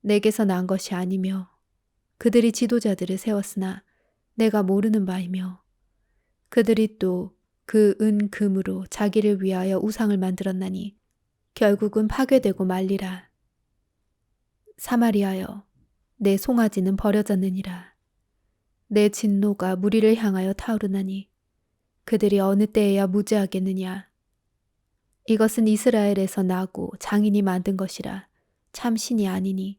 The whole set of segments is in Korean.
내게서 난 것이 아니며 그들이 지도자들을 세웠으나 내가 모르는 바이며 그들이 또 그 은 금으로 자기를 위하여 우상을 만들었나니 결국은 파괴되고 말리라. 사마리아여 내 송아지는 버려졌느니라. 내 진노가 무리를 향하여 타오르나니 그들이 어느 때에야 무죄하겠느냐. 이것은 이스라엘에서 나고 장인이 만든 것이라 참 신이 아니니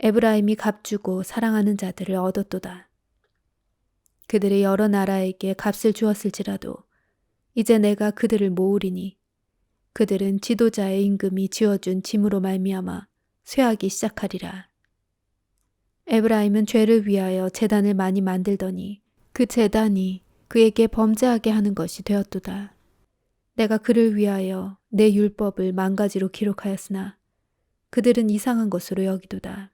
에브라임이 값주고 사랑하는 자들을 얻었도다. 그들이 여러 나라에게 값을 주었을지라도 이제 내가 그들을 모으리니 그들은 지도자의 임금이 지어준 짐으로 말미암아 쇠하기 시작하리라. 에브라임은 죄를 위하여 재단을 많이 만들더니 그 재단이 그에게 범죄하게 하는 것이 되었도다. 내가 그를 위하여 내 율법을 만가지로 기록하였으나 그들은 이상한 것으로 여기도다.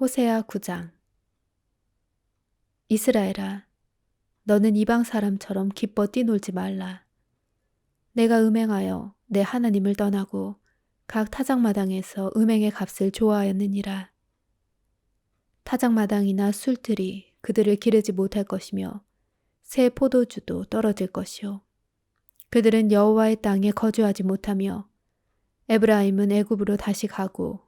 호세아 9장 이스라엘아 너는 이방 사람처럼 기뻐 뛰놀지 말라. 내가 음행하여 내 하나님을 떠나고 각 타작마당에서 음행의 값을 좋아하였느니라. 타작마당이나 술들이 그들을 기르지 못할 것이며 새 포도주도 떨어질 것이요. 그들은 여호와의 땅에 거주하지 못하며 에브라임은 애굽으로 다시 가고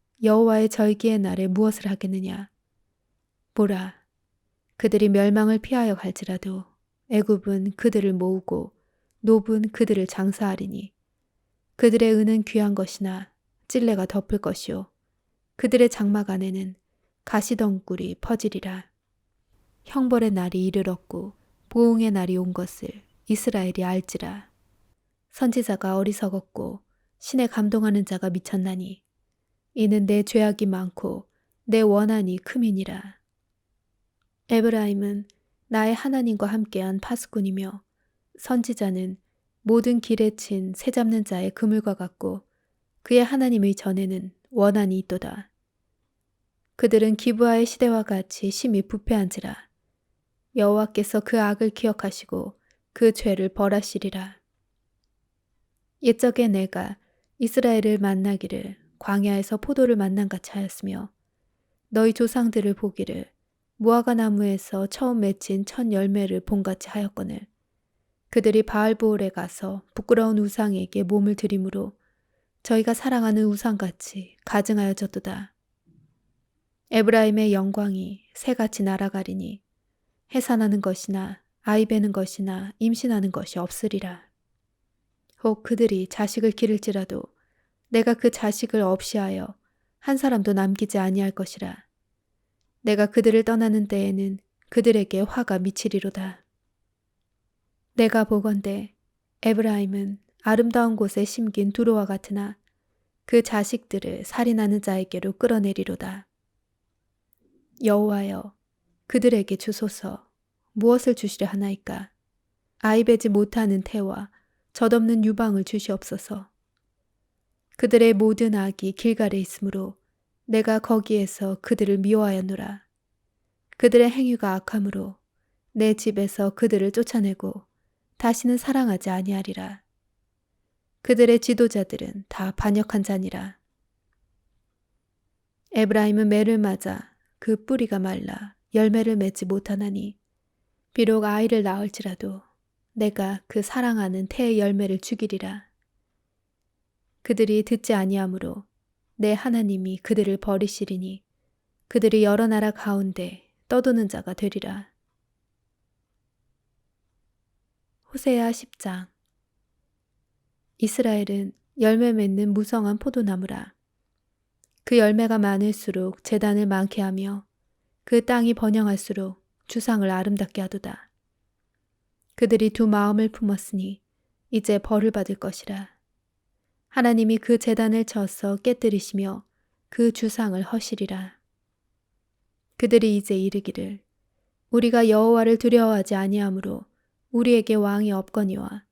여호와의 절기의 날에 무엇을 하겠느냐? 보라, 그들이 멸망을 피하여 갈지라도 애굽은 그들을 모으고 노은 그들을 장사하리니 그들의 은은 귀한 것이나 찔레가 덮을 것이요 그들의 장막 안에는 가시덩굴이 퍼지리라. 형벌의 날이 이르렀고 보응의 날이 온 것을 이스라엘이 알지라. 선지자가 어리석었고 신에 감동하는 자가 미쳤나니 이는 내 죄악이 많고 내 원한이 크민이라. 에브라임은 나의 하나님과 함께한 파수꾼이며 선지자는 모든 길에 친 새 잡는 자의 그물과 같고 그의 하나님의 전에는 원한이 있도다. 그들은 기부하의 시대와 같이 심히 부패한지라. 여호와께서 그 악을 기억하시고 그 죄를 벌하시리라. 옛적에 내가 이스라엘을 만나기를 광야에서 포도를 만난 같이 하였으며 너희 조상들을 보기를 무화과 나무에서 처음 맺힌 첫 열매를 본같이 하였거늘 그들이 바알보올에 가서 부끄러운 우상에게 몸을 들이므로 저희가 사랑하는 우상같이 가증하여졌도다. 에브라임의 영광이 새같이 날아가리니 해산하는 것이나 아이 베는 것이나 임신하는 것이 없으리라. 혹 그들이 자식을 기를지라도 내가 그 자식을 없이하여 한 사람도 남기지 아니할 것이라. 내가 그들을 떠나는 때에는 그들에게 화가 미치리로다. 내가 보건대 에브라임은 아름다운 곳에 심긴 두루와 같으나 그 자식들을 살인하는 자에게로 끌어내리로다. 여호와여, 그들에게 주소서 무엇을 주시려 하나이까? 아이배지 못하는 태와 젖없는 유방을 주시옵소서. 그들의 모든 악이 길갈에 있으므로 내가 거기에서 그들을 미워하였노라. 그들의 행위가 악함으로 내 집에서 그들을 쫓아내고 다시는 사랑하지 아니하리라. 그들의 지도자들은 다 반역한 자니라. 에브라임은 매를 맞아 그 뿌리가 말라 열매를 맺지 못하나니 비록 아이를 낳을지라도 내가 그 사랑하는 태의 열매를 죽이리라. 그들이 듣지 아니하므로 내 하나님이 그들을 버리시리니 그들이 여러 나라 가운데 떠도는 자가 되리라. 호세아 10장 이스라엘은 열매 맺는 무성한 포도나무라. 그 열매가 많을수록 재단을 많게 하며 그 땅이 번영할수록 주상을 아름답게 하도다. 그들이 두 마음을 품었으니 이제 벌을 받을 것이라. 하나님이 그 재단을 쳐서 깨뜨리시며 그 주상을 허시리라. 그들이 이제 이르기를 우리가 여호와를 두려워하지 아니하므로 우리에게 왕이 없거니와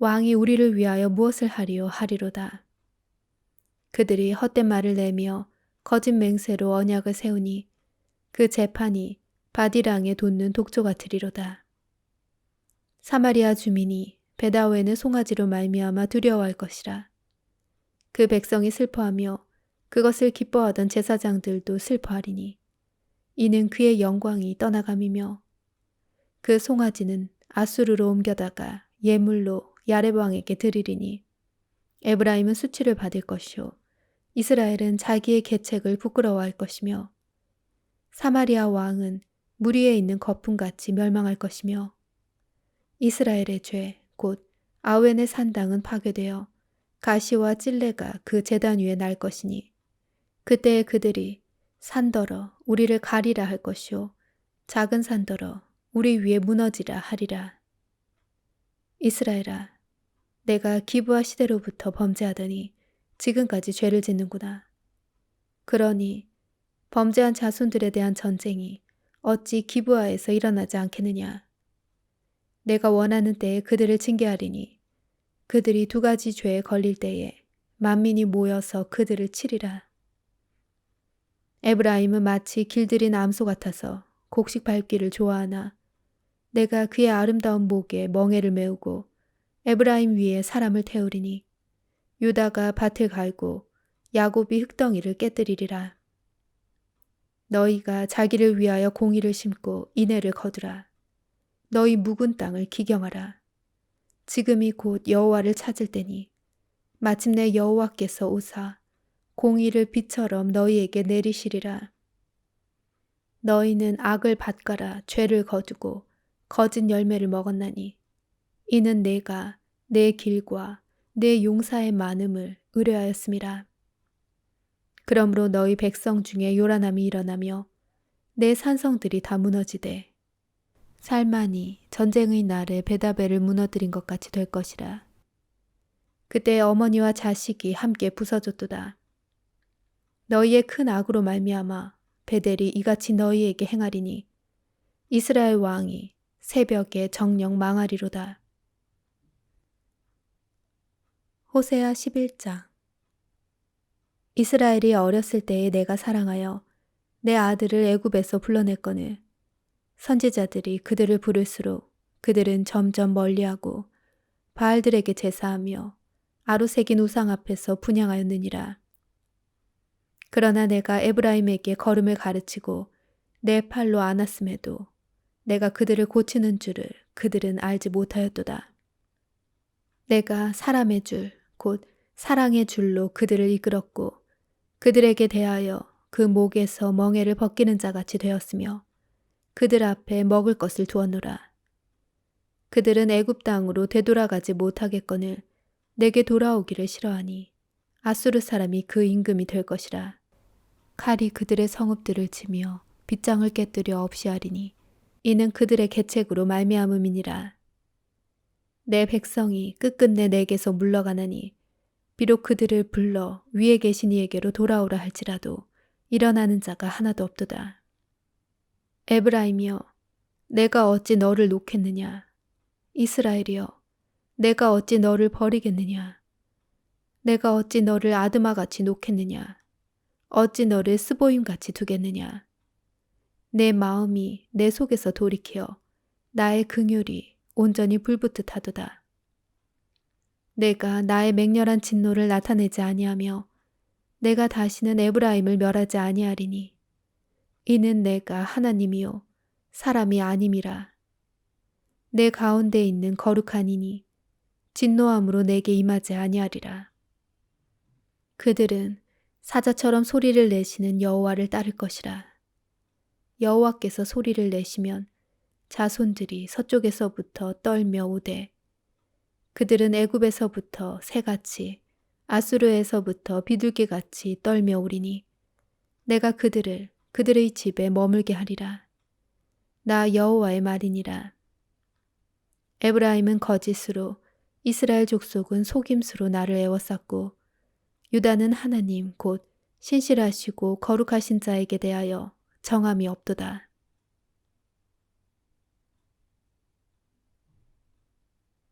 왕이 우리를 위하여 무엇을 하리요 하리로다. 그들이 헛된 말을 내며 거짓 맹세로 언약을 세우니 그 재판이 바디랑에 돋는 독조 같으리로다. 사마리아 주민이 베다오에는 송아지로 말미암아 두려워할 것이라. 그 백성이 슬퍼하며 그것을 기뻐하던 제사장들도 슬퍼하리니 이는 그의 영광이 떠나감이며 그 송아지는 아수르로 옮겨다가 예물로 야레방에게 드리리니 에브라임은 수치를 받을 것이요 이스라엘은 자기의 계책을 부끄러워할 것이며 사마리아 왕은 물 위에 있는 거품같이 멸망할 것이며 이스라엘의 죄, 곧 아웬의 산당은 파괴되어 가시와 찔레가 그 재단 위에 날 것이니 그때에 그들이 산더러 우리를 가리라 할 것이요 작은 산더러 우리 위에 무너지라 하리라. 이스라엘아, 내가 기부와 시대로부터 범죄하더니 지금까지 죄를 짓는구나. 그러니 범죄한 자손들에 대한 전쟁이 어찌 기부하에서 일어나지 않겠느냐. 내가 원하는 때에 그들을 징계하리니 그들이 두 가지 죄에 걸릴 때에 만민이 모여서 그들을 치리라. 에브라임은 마치 길들인 암소 같아서 곡식 밟기를 좋아하나 내가 그의 아름다운 목에 멍에를 메우고 에브라임 위에 사람을 태우리니 유다가 밭을 갈고 야곱이 흙덩이를 깨뜨리리라. 너희가 자기를 위하여 공의를 심고 인애를 거두라. 너희 묵은 땅을 기경하라. 지금이 곧 여호와를 찾을 때니 마침내 여호와께서 오사 공의를 비처럼 너희에게 내리시리라. 너희는 악을 받가라 죄를 거두고 거짓 열매를 먹었나니 이는 내가 내 길과 내 용사의 많음을 의뢰하였음이라. 그러므로 너희 백성 중에 요란함이 일어나며 내 산성들이 다 무너지되 살만이 전쟁의 날에 베다벨을 무너뜨린 것 같이 될 것이라. 그때 어머니와 자식이 함께 부서졌도다. 너희의 큰 악으로 말미암아 베델이 이같이 너희에게 행하리니 이스라엘 왕이 새벽에 정령 망하리로다. 호세아 11장 이스라엘이 어렸을 때에 내가 사랑하여 내 아들을 애굽에서 불러냈거늘 선지자들이 그들을 부를수록 그들은 점점 멀리하고 바알들에게 제사하며 아루새긴 우상 앞에서 분양하였느니라. 그러나 내가 에브라임에게 걸음을 가르치고 내 팔로 안았음에도 내가 그들을 고치는 줄을 그들은 알지 못하였도다. 내가 사람의 줄, 곧 사랑의 줄로 그들을 이끌었고 그들에게 대하여 그 목에서 멍에를 벗기는 자 같이 되었으며 그들 앞에 먹을 것을 두었노라. 그들은 애굽 땅으로 되돌아가지 못하겠거늘 내게 돌아오기를 싫어하니 아수르 사람이 그 임금이 될 것이라. 칼이 그들의 성읍들을 치며 빗장을 깨뜨려 없이 하리니 이는 그들의 계책으로 말미암음이니라. 내 백성이 끝끝내 내게서 물러가나니 비록 그들을 불러 위에 계신 이에게로 돌아오라 할지라도 일어나는 자가 하나도 없도다. 에브라임이여 내가 어찌 너를 놓겠느냐? 이스라엘이여 내가 어찌 너를 버리겠느냐? 내가 어찌 너를 아드마같이 놓겠느냐? 어찌 너를 스보임같이 두겠느냐? 내 마음이 내 속에서 돌이켜 나의 긍휼이 온전히 불붙듯 하도다. 내가 나의 맹렬한 진노를 나타내지 아니하며 내가 다시는 에브라임을 멸하지 아니하리니 이는 내가 하나님이요 사람이 아님이라. 내 가운데 있는 거룩한 이니 진노함으로 내게 임하지 아니하리라. 그들은 사자처럼 소리를 내시는 여호와를 따를 것이라. 여호와께서 소리를 내시면 자손들이 서쪽에서부터 떨며 오되 그들은 애굽에서부터 새같이 아수르에서부터 비둘기같이 떨며 오리니 내가 그들을 그들의 집에 머물게 하리라 나 여호와의 말이니라 에브라임은 거짓으로 이스라엘 족속은 속임수로 나를 애워쌌고 유다는 하나님 곧 신실하시고 거룩하신 자에게 대하여 정함이 없도다.